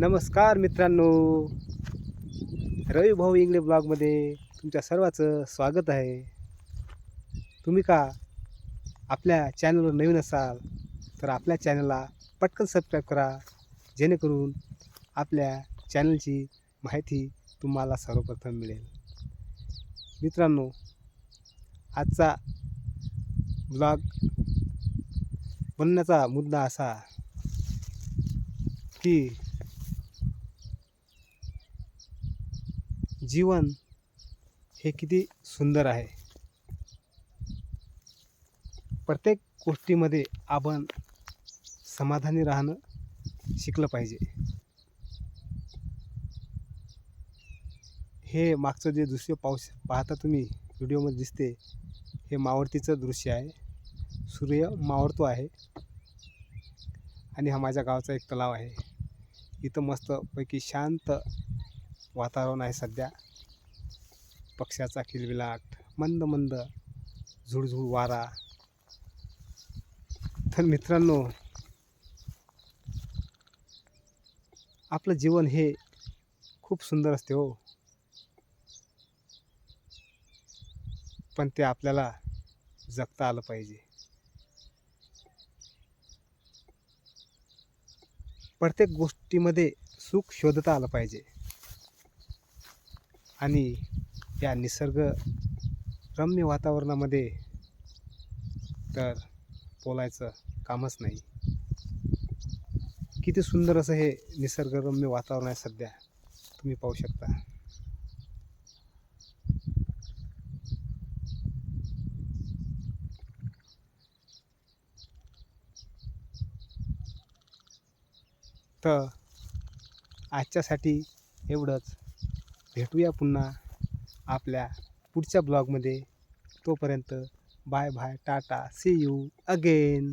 नमस्कार मित्रांनो. रवी भाऊ इंगले ब्लॉगमध्ये तुमच्या सर्वाचं स्वागत आहे. तुम्ही का आपल्या चॅनलवर नवीन असाल तर आपल्या चॅनलला पटकन सबस्क्राईब करा. जेणेकरून आपल्या चॅनलची माहिती तुम्हाला सर्वप्रथम मिळेल. मित्रांनो आजचा ब्लॉग बनण्याचा मुद्दा असा की जीवन हे किती सुंदर आहे. प्रत्येक गोष्टीमध्ये आपण समाधानी राहणं शिकलं पाहिजे. हे मागचं जे दृश्य पाऊस पाहता तुम्ही व्हिडिओमध्ये दिसते हे मावळतीचं दृश्य आहे. सूर्य मावळतो आहे आणि हा माझ्या गावचा एक तलाव आहे. इथं मस्तपैकी शांत वातावरण आहे सध्या. पक्ष्याचा किलबिलाट मंद मंद झुळझुळ वारा. तर मित्रांनो आपलं जीवन हे खूप सुंदर असते हो. पण ते आपल्याला जगता आलं पाहिजे. प्रत्येक गोष्टीमध्ये सुख शोधता आलं पाहिजे. आणि या निसर्गरम्य वातावरणामध्ये तर बोलायचं कामच नाही. किती सुंदर असं हे निसर्गरम्य वातावरण आहे सध्या. तुम्ही पाहू शकता. तर आजच्यासाठी एवढंच. भेटूया पुन्हा आपल्या पुढच्या ब्लॉगमध्ये. तोपर्यंत bye bye Tata see you again